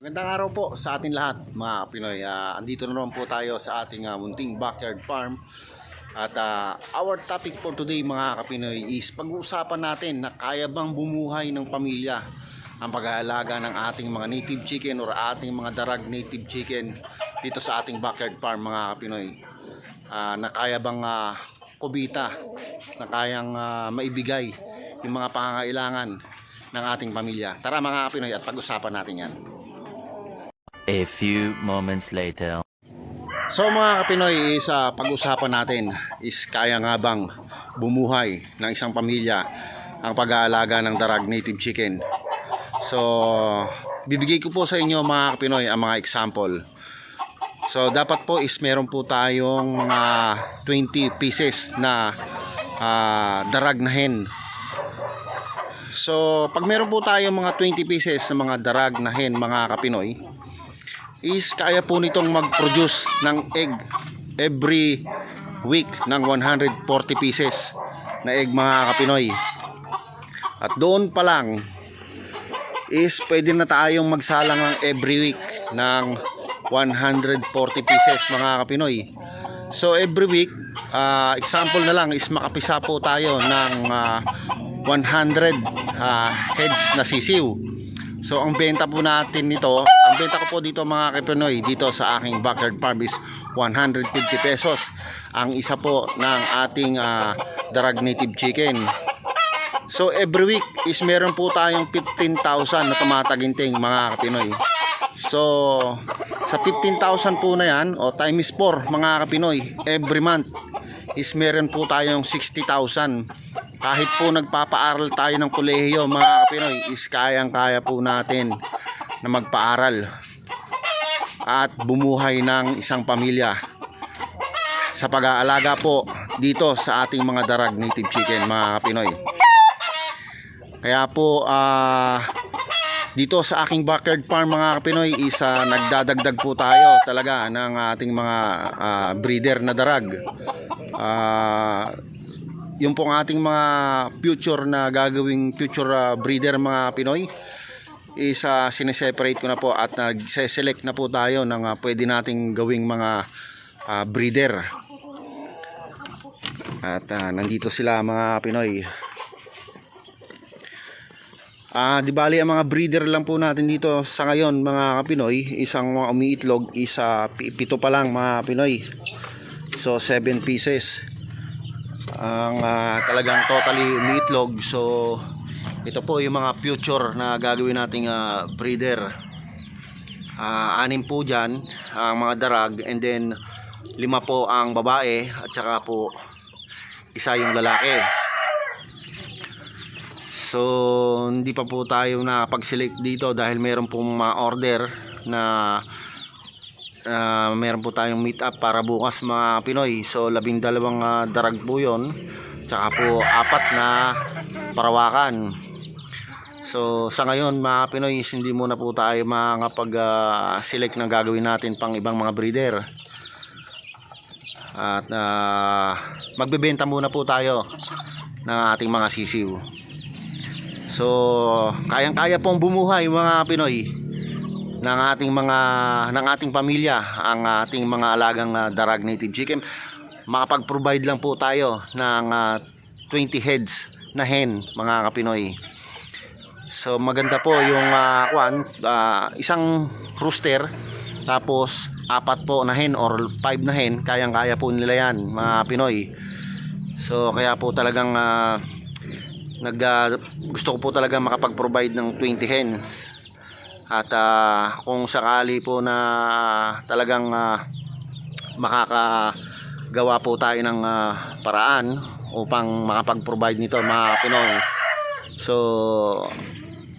Magandang araw po sa ating lahat mga Pinoy. Ah, andito na naman po tayo sa ating ah, munting backyard farm. At ah, our topic for today mga kapinoy is pag-uusapan natin na kaya bang bumuhay ng pamilya ang pag-aalaga ng ating mga native chicken or ating mga darag native chicken dito sa ating backyard farm mga kapinoy. Ah, na kaya bang ah, kubita, na kayang ah, maibigay yung mga pangangailangan ng ating pamilya. Tara mga kapinoy at pag-usapan natin yan. A few moments later. So mga kapinoy, sa pag-usapan natin is kaya nga bang bumuhay ng isang pamilya ang pag-aalaga ng darag native chicken. So, bibigay ko po sa inyo mga kapinoy ang mga example. So, dapat po is meron po tayong mga 20 pieces na ah, darag na hen. So, pag meron po tayong mga 20 pieces na mga darag na hen mga kapinoy, is kaya po nitong mag-produce ng egg every week ng 140 pieces na egg mga kapinoy. At doon pa lang is pwede na tayong magsalang ng every week ng 140 pieces mga kapinoy. So every week, ah, example na lang is makapisa po tayo ng ah, 100 ah, heads na sisiw. So ang benta po natin nito, ang benta ko po dito mga kapinoy dito sa aking backyard farm is 150 pesos. Ang isa po ng ating ah, darag native chicken. So every week is meron po tayong 15,000 na tumataginting mga kapinoy. So sa 15,000 po na yan o times 4 mga kapinoy every month is meron po tayong 60,000 kahit po nagpapaaral tayo ng kolehiyo mga kapinoy is kayang kaya po natin na magpaaral at bumuhay ng isang pamilya. Sa pag-aalaga po dito sa ating mga darag native chicken mga kapinoy kaya po ah dito sa aking backyard farm mga kapinoy is ah, nagdadagdag po tayo talaga ng ating mga ah, breeder na darag Ah, yung pong ating mga future na gagawing future ah, breeder mga Pinoy is uh, sineseparate ko na po at nag-select na po tayo ng ah, pwede nating gawing mga ah, breeder at ah, nandito sila mga Pinoy Ah, di bali ang mga breeder lang po natin dito sa ngayon mga Pinoy, isang mga umiitlog isa pi- pito pa lang mga Pinoy. So 7 pieces. Ang ah, talagang totally umiitlog. So ito po yung mga future na gagawin nating ah, breeder. Ah, anim po diyan ang mga darag and then lima po ang babae at saka po isa yung lalaki. So, hindi pa po tayo na pag-select dito dahil meron pong mga order na uh, meron po tayong meet up para bukas mga Pinoy. So, labing dalawang ah, darag po yun. Tsaka po apat na parawakan. So, sa ngayon mga Pinoy, hindi muna po tayo makapag-select ng gagawin natin pang ibang mga breeder. At ah, magbebenta muna po tayo ng ating mga sisiw. So, kayang-kaya pong bumuhay mga Pinoy ng ating mga ng ating pamilya ang ating mga alagang ah, darag native chicken. Makapag-provide lang po tayo ng ah, 20 heads na hen mga kapinoy. So maganda po yung ah, kwan, ah, isang rooster tapos apat po na hen or 5 na hen, kayang-kaya po nila yan mga Pinoy. So kaya po talagang ah, nag ah, gusto ko po talaga makapag-provide ng 20 hens at ah, kung sakali po na talagang ah, makakagawa po tayo ng ah, paraan upang makapag-provide nito mga Pinoy. So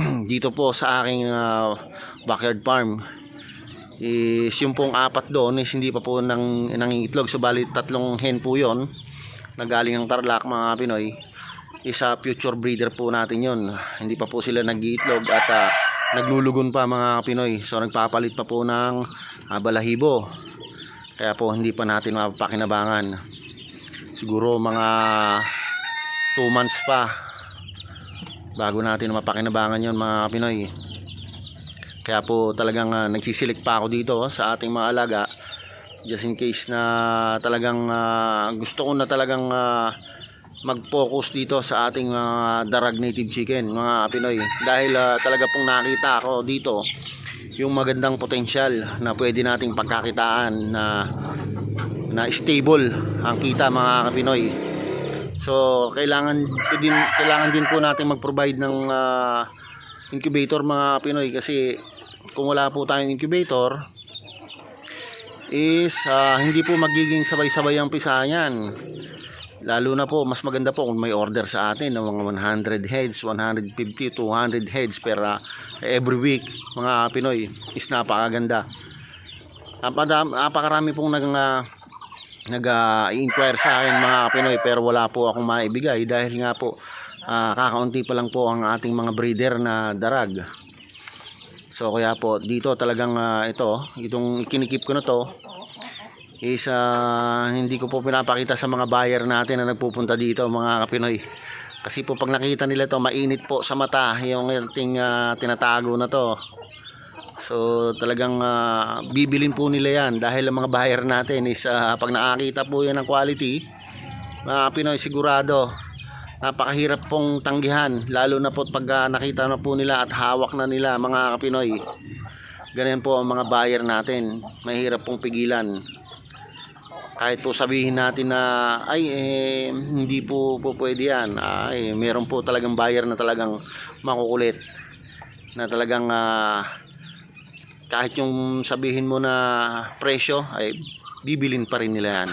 dito po sa aking ah, backyard farm is yung pong apat doon is hindi pa po nang nangingitlog. So tatlong hen po yon na galing ng Tarlac mga Pinoy. Isa future breeder po natin yon hindi pa po sila nag-iitlog at ah, naglulugon pa mga Pinoy. So nagpapalit pa po ng ah, balahibo. Kaya po hindi pa natin mapapakinabangan. Siguro mga 2 months pa bago natin mapakinabangan yon mga Pinoy. Kaya po talagang ah, nagsisilik pa ako dito oh, sa ating mga alaga. Just in case na talagang ah, gusto ko na talagang ah, mag-focus dito sa ating mga darag native chicken mga Pinoy. Dahil ah, talaga pong nakita ako dito yung magandang potensyal na pwede nating pagkakitaan na na stable ang kita mga Pinoy. So kailangan din kailangan din po natin mag-provide ng ah, incubator mga Pinoy. Kasi kung wala po tayong incubator is ah, hindi po magiging sabay-sabay ang pisa niyan. Lalo na po, mas maganda po kung may order sa atin ng mga 100 heads, 150, 200 heads per ah, every week, mga Pinoy, is napakaganda. Napakarami pong nag, ah, nag-inquire sa akin mga Pinoy pero wala po akong maibigay dahil nga po ah, kakaunti pa lang po ang ating mga breeder na darag. So kaya po dito talagang ah, ito, itong kinikip ko na to is ah, hindi ko po pinapakita sa mga buyer natin na nagpupunta dito mga kapinoy. Kasi po pag nakita nila to mainit po sa mata yung ating ah, tinatago na to. So talagang ah, bibilin po nila yan. Dahil ang mga buyer natin is ah, pag nakakita po yan ng quality mga Pinoy sigurado napakahirap pong tanggihan. Lalo na po pag ah, nakita na po nila at hawak na nila mga Pinoy. Ganyan po ang mga buyer natin. Mahirap pong pigilan kahit po sabihin natin na ay eh, hindi po po pwede yan. Ay meron po talagang buyer na talagang makukulit. Na talagang ah, kahit yung sabihin mo na presyo ay bibilin pa rin nila yan.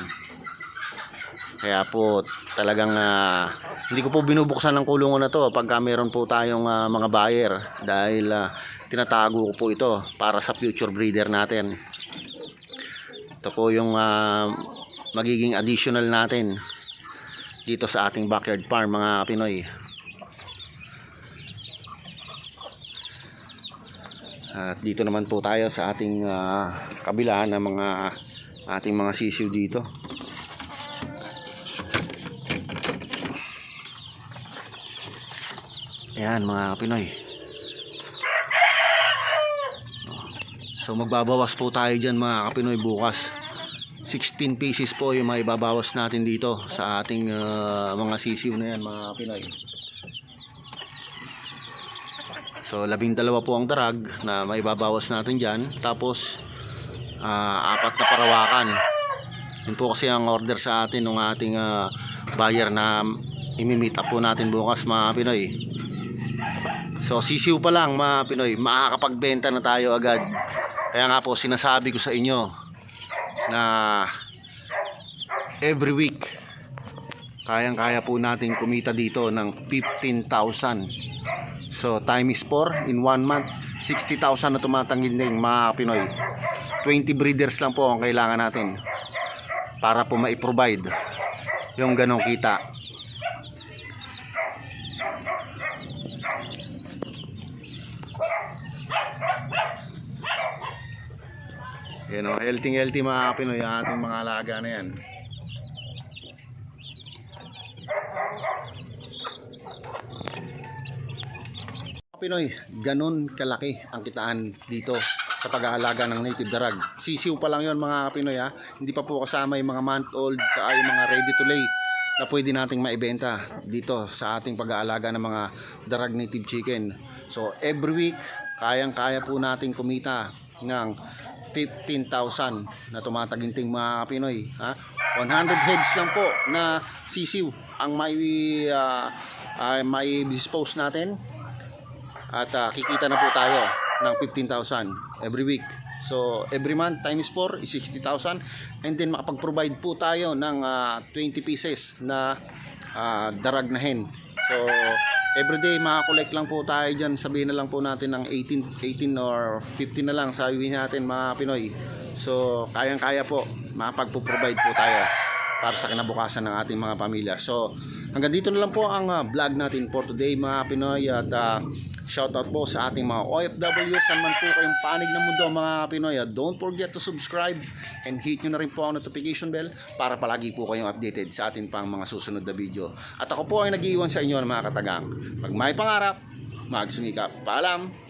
Kaya po talagang ah, hindi ko po binubuksan ng kulungan na to pagka meron po tayong ah, mga buyer. Dahil ah, tinatago ko po ito para sa future breeder natin ito po yung ah, magiging additional natin dito sa ating backyard farm mga Pinoy At dito naman po tayo sa ating ah, kabila na mga ating mga sisiw dito. Ayan mga Pinoy. So magbabawas po tayo dyan mga Kapinoy bukas. 16 pieces po yung maibabawas natin dito sa ating ah, mga sisiw na yan mga Pinoy. So labing dalawa po ang darag na maibabawas natin dyan. Tapos ah, apat na parawakan. Yun po kasi ang order sa atin ng ating ah, buyer na imi-meet up po natin bukas mga Pinoy. So sisiw pa lang mga Pinoy, makakapagbenta na tayo agad. Kaya nga po sinasabi ko sa inyo na every week kayang-kaya po natin kumita dito ng 15,000. So time is 4 in 1 month, 60,000 na tumatanginding mga Pinoy. 20 breeders lang po ang kailangan natin para po ma-provide yung ganong kita. Yan o, healthy healthy mga Pinoy ang ating mga alaga na yan. Pinoy, ganun kalaki ang kitaan dito sa pag-aalaga ng native darag. Sisiw pa lang yon mga Pinoy ha. Hindi pa po kasama yung mga month old sa ay mga ready to lay na pwede nating maibenta dito sa ating pag-aalaga ng mga darag native chicken. So every week, kayang-kaya po nating kumita ng 15,000 na tumataginting mga Pinoy. Ha? 100 heads lang po na sisiw ang may, ah, ah, may dispose natin at ah, kikita na po tayo ng 15,000 every week. So every month times 4 is 60,000 and then makapag-provide po tayo ng ah, 20 pieces na ah, darag. So everyday makakolect lang po tayo dyan. Sabihin na lang po natin ng 18, 18 or 15 na lang sabihin natin mga Pinoy. So kayang-kaya po makapag-provide po tayo para sa kinabukasan ng ating mga pamilya. So hanggang dito na lang po ang ah, vlog natin for today mga Pinoy at ah, Shoutout po sa ating mga OFW saan man po kayong panig ng mundo mga Pinoy. At Don't forget to subscribe and hit nyo na rin po ang notification bell para palagi po kayong updated sa ating pang mga susunod na video. At ako po ay nag-iwan sa inyo ng mga katagang. Pag may pangarap, magsumikap. Paalam!